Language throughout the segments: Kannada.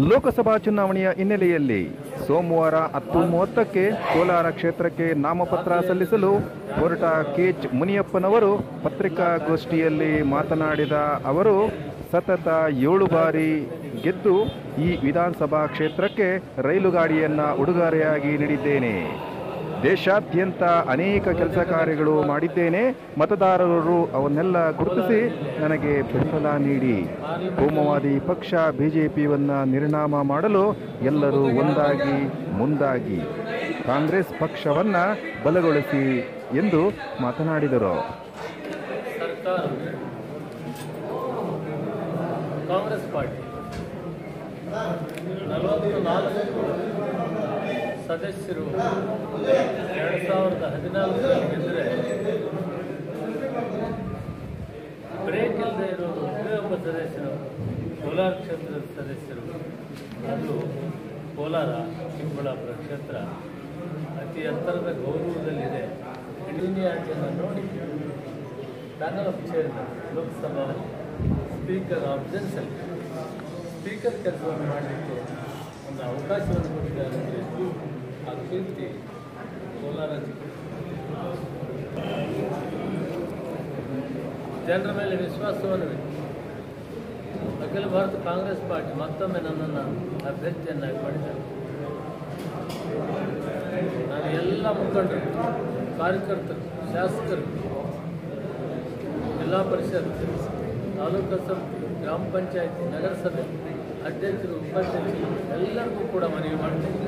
ಲೋಕಸಭಾ ಚುನಾವಣೆಯ ಹಿನ್ನೆಲೆಯಲ್ಲಿ ಸೋಮವಾರ ಹತ್ತು ಮೂವತ್ತಕ್ಕೆ ಕೋಲಾರ ಕ್ಷೇತ್ರಕ್ಕೆ ನಾಮಪತ್ರ ಸಲ್ಲಿಸಲು ಹೊರಟ ಕೆಎಚ್ ಮುನಿಯಪ್ಪನವರು ಪತ್ರಿಕಾಗೋಷ್ಠಿಯಲ್ಲಿ ಮಾತನಾಡಿದ ಅವರು, ಸತತ ಏಳು ಬಾರಿ ಗೆದ್ದು ಈ ವಿಧಾನಸಭಾ ಕ್ಷೇತ್ರಕ್ಕೆ ರೈಲು ಗಾಡಿಯನ್ನು ಉಡುಗೊರೆಯಾಗಿ ನೀಡಿದ್ದೇನೆ. ದೇಶಾದ್ಯಂತ ಅನೇಕ ಕೆಲಸ ಕಾರ್ಯಗಳು ಮಾಡಿದ್ದೇನೆ. ಮತದಾರರು ಅವನ್ನೆಲ್ಲ ಗುರುತಿಸಿ ನನಗೆ ಬೆಂಬಲ ನೀಡಿ. ಕೋಮುವಾದಿ ಪಕ್ಷ ಬಿಜೆಪಿಯನ್ನ ನಿರ್ನಾಮ ಮಾಡಲು ಎಲ್ಲರೂ ಒಂದಾಗಿ ಮುಂದಾಗಿ. ಕಾಂಗ್ರೆಸ್ ಪಕ್ಷವನ್ನು ಬಲಗೊಳಿಸಿ ಎಂದು ಮಾತನಾಡಿದರು. Congress party. ಸದಸ್ಯರು ಎರಡು ಸಾವಿರದ ಹದಿನಾಲ್ಕರಲ್ಲಿ ಗೆದ್ದರೆ ಬ್ರೇಕ್ ಇಲ್ಲದೆ ಒಬ್ಬರೇ ಒಬ್ಬ ಸದಸ್ಯರು, ಕೋಲಾರ ಕ್ಷೇತ್ರದ ಸದಸ್ಯರು, ಅದು ಕೋಲಾರ, ಚಿಕ್ಕಬಳ್ಳಾಪುರ ಕ್ಷೇತ್ರ ಅತಿ ಎತ್ತರದ ಗೌರವದಲ್ಲಿದೆ. ಸೀನಿಯಾರಿಟಿಯನ್ನು ನೋಡಿ panel of chairman, Lok Sabha speaker of general speaker ಕೆಲಸವನ್ನು ಮಾಡಲಿಕ್ಕೆ ಒಂದು ಅವಕಾಶವನ್ನು ಕೊಟ್ಟಿದ್ದಾರೆ ಅಂದರೆ ಆ ಕೀರ್ತಿ ಕೋಲಾರ ಜನರ ಮೇಲೆ ವಿಶ್ವಾಸವನ್ನು ಅಖಿಲ ಭಾರತ ಕಾಂಗ್ರೆಸ್ ಪಾರ್ಟಿ ಮತ್ತೊಮ್ಮೆ ನನ್ನನ್ನು ಅಭ್ಯರ್ಥಿಯನ್ನಾಗಿ ಮಾಡಿದ್ದಾರೆ. ನಾನು ಎಲ್ಲ ಮುಖಂಡರು, ಕಾರ್ಯಕರ್ತರು, ಶಾಸಕರು, ಜಿಲ್ಲಾ ಪರಿಷತ್, ತಾಲೂಕು ಸಮಿತಿ, ಗ್ರಾಮ ಪಂಚಾಯತಿ, ನಗರಸಭೆ ಅಧ್ಯಕ್ಷರು, ಉಪಾಧ್ಯಕ್ಷರು ಎಲ್ಲರಿಗೂ ಕೂಡ ಮನವಿ ಮಾಡ್ತೀನಿ.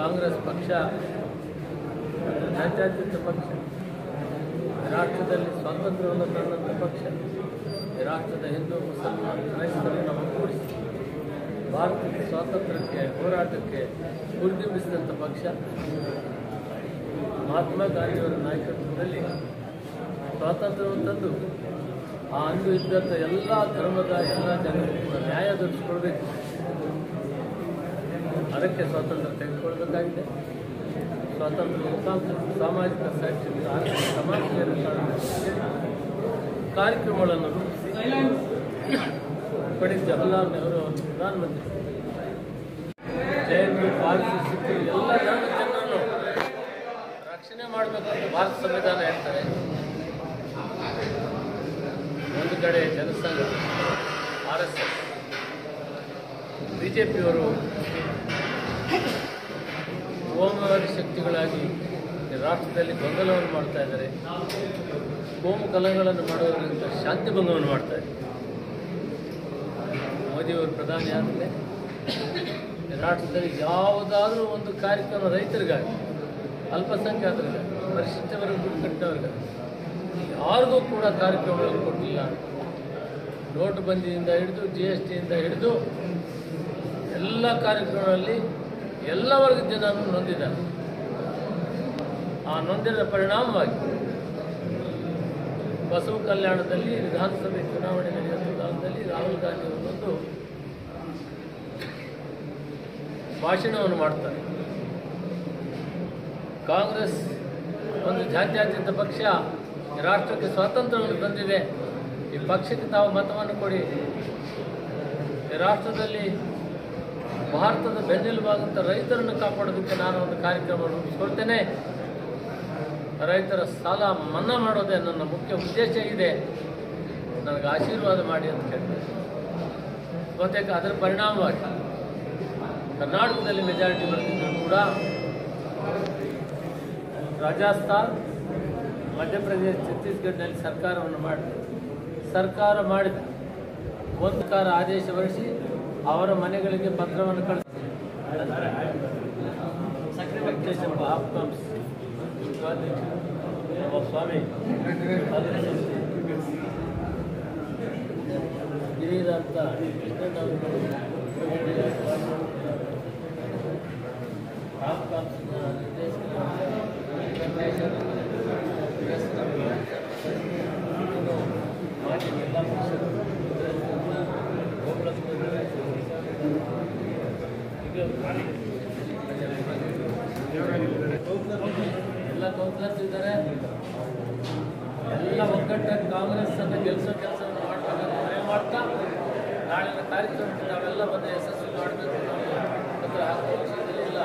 ಕಾಂಗ್ರೆಸ್ ಪಕ್ಷ ಜಾತ್ಯತೀತ ಪಕ್ಷ ರಾಷ್ಟ್ರದಲ್ಲಿ ಸ್ವಾತಂತ್ರ್ಯವನ್ನು ತಂದಂಥ ಪಕ್ಷ ರಾಷ್ಟ್ರದ ಹಿಂದೂ, ಮುಸಲ್ಮಾನ್, ಕ್ರೈಸ್ತರನ್ನು ಒಗ್ಗೂಡಿಸಿ ಭಾರತದ ಸ್ವಾತಂತ್ರ್ಯಕ್ಕೆ, ಹೋರಾಟಕ್ಕೆ ಹುರಿದುಂಬಿಸಿದಂಥ ಪಕ್ಷ, ಮಹಾತ್ಮ ಗಾಂಧಿಯವರ ನಾಯಕತ್ವದಲ್ಲಿ ಸ್ವಾತಂತ್ರ್ಯವನ್ನು ತಂದು, ಆ ಅಂದು ಇದ್ದಂಥ ಎಲ್ಲ ಧರ್ಮದ ಎಲ್ಲ ಜನರಿಗೂ ನ್ಯಾಯ ದೊರಕಿಸ್ಕೊಳ್ಬೇಕು ಅದಕ್ಕೆ ಸ್ವಾತಂತ್ರ್ಯ ತೆಗೆದುಕೊಳ್ಬೇಕಾಗಿದೆ. ಸ್ವಾತಂತ್ರ್ಯ ಮುಖಾಂತರ ಸಾಮಾಜಿಕ ಶೈಕ್ಷಣಿಕ ಆರ್ಥಿಕ ಸಮಾಜ ಕಾರ್ಯಕ್ರಮಗಳನ್ನು ರೂಪಿಸಿ. ಪಂಡಿತ್ ಜವಾಹರ್ಲಾಲ್ ನೆಹರು ಅವರು ಪ್ರಧಾನಮಂತ್ರಿ. ಜಯಂತಿ ಪಾಲಿಸಿ ಸಿಕ್ಕು, ಎಲ್ಲ ಜನರನ್ನು ರಕ್ಷಣೆ ಮಾಡಬೇಕಂತ ಭಾರತ ಸಂವಿಧಾನ ಹೇಳ್ತಾರೆ. ಒಂದು ಕಡೆ Jana Sangh, R S S, B J ಪಿಯವರು ಕೋಮುವಾದಿ ಶಕ್ತಿಗಳಾಗಿ ರಾಷ್ಟ್ರದಲ್ಲಿ ಗೊಂದಲವನ್ನು ಮಾಡ್ತಾ ಇದ್ದಾರೆ. ಕೋಮು ಕಲಹಗಳನ್ನು ಮಾಡುವುದರಿಂದ ಶಾಂತಿ ಭಂಗವನ್ನು ಮಾಡ್ತಾ ಮೋದಿಯವರು ಪ್ರಧಾನಿ ಆದರೆ ರಾಷ್ಟ್ರದಲ್ಲಿ ಯಾವುದಾದ್ರೂ ಒಂದು ಕಾರ್ಯಕ್ರಮ ರೈತರಿಗಾಗಿ, ಅಲ್ಪಸಂಖ್ಯಾತರಿಗಾಗಿ ಪರಿಶಿಷ್ಟ ವರ್ಗ ಕಟ್ಟವರಿಗಾಗಿ ಯಾರಿಗೂ ಕೂಡ ಕಾರ್ಯಕ್ರಮಗಳನ್ನು ಕೊಟ್ಟಿಲ್ಲ. ನೋಟು ಬಂದಿಯಿಂದ ಹಿಡಿದು ಜಿ ಎಸ್ ಟಿಯಿಂದ ಹಿಡಿದು ಎಲ್ಲ ಕಾರ್ಯಕ್ರಮಗಳಲ್ಲಿ ಎಲ್ಲ ವರ್ಗದ ನೊಂದಿದ್ದಾರೆ. ಆ ನೊಂದಿರದ ಪರಿಣಾಮವಾಗಿ ಬಸವ ಕಲ್ಯಾಣದಲ್ಲಿ ವಿಧಾನಸಭೆ ಚುನಾವಣೆ ನಡೆಯುವ ಕಾಲದಲ್ಲಿ ರಾಹುಲ್ ಗಾಂಧಿ ಅವರೊಂದು ಭಾಷಣವನ್ನು ಮಾಡ್ತಾರೆ. ಕಾಂಗ್ರೆಸ್ ಒಂದು ಜಾತ್ಯಾತೀತ ಪಕ್ಷ ರಾಷ್ಟ್ರಕ್ಕೆ ಸ್ವಾತಂತ್ರ್ಯವನ್ನು ತಂದಿದೆ. ಈ ಪಕ್ಷಕ್ಕೆ ತಾವು ಮತವನ್ನು ಕೊಡಿ. ರಾಷ್ಟ್ರದಲ್ಲಿ ಭಾರತದ ಬೆನ್ನೆಲುಬಾಗುವಂಥ ರೈತರನ್ನು ಕಾಪಾಡೋದಕ್ಕೆ ನಾನು ಒಂದು ಕಾರ್ಯಕ್ರಮವನ್ನು ರೂಪಿಸ್ಕೊಳ್ತೇನೆ ರೈತರ ಸಾಲ ಮನ್ನಾ ಮಾಡೋದೇ ನನ್ನ ಮುಖ್ಯ ಉದ್ದೇಶ ಇದೆ. ನನಗೆ ಆಶೀರ್ವಾದ ಮಾಡಿ ಅಂತ ಕೇಳ್ತಾರೆ ಬಹುತೇಕ ಅದರ ಪರಿಣಾಮವಾಗಿ ಕರ್ನಾಟಕದಲ್ಲಿ ಮೆಜಾರಿಟಿ ಬರ್ತಿದ್ದರೂ ಕೂಡ ರಾಜಸ್ಥಾನ್, ಮಧ್ಯಪ್ರದೇಶ, ಛತ್ತೀಸ್ಗಢದಲ್ಲಿ ಸರ್ಕಾರವನ್ನು ಮಾಡಿದೆ ಸರ್ಕಾರ ಮಾಡಿದ ಒಂದು ಕಾರ ಆದೇಶ ಹೊರಡಿಸಿ ಅವರ ಮನೆಗಳಿಗೆ ಪತ್ರವನ್ನು ಕಳಿಸ್ತೀವಿ ಸ್ವಾಮಿ ಹಿರಿಯರಂತ ಎಲ್ಲ ಕೌನ್ಸಿಲರ್ಸ್ ಇದ್ದಾರೆ. ಎಲ್ಲ ಒಗ್ಗಟ್ಟಾಗಿ ಕಾಂಗ್ರೆಸ್ ಅನ್ನು ಗೆಲ್ಸೋ ಕೆಲಸ ಮಾಡ್ತಾರೆ. ಮಾಡ್ತಾ, ನಾಳಿನ ಕಾರ್ಯಕ್ರಮಕ್ಕೆ ತಾವೆಲ್ಲ ಬಂದು ಯಶಸ್ವಿ ಮಾಡಬೇಕು ನಾವು ಪತ್ರ ಹಾಕುವ ವಿಷಯದಲ್ಲಿ ಎಲ್ಲ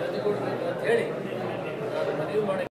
ಜೊತೆಗೂಡಬೇಕು ಅಂತ ಹೇಳಿ ಮನವಿ ಮಾಡಿ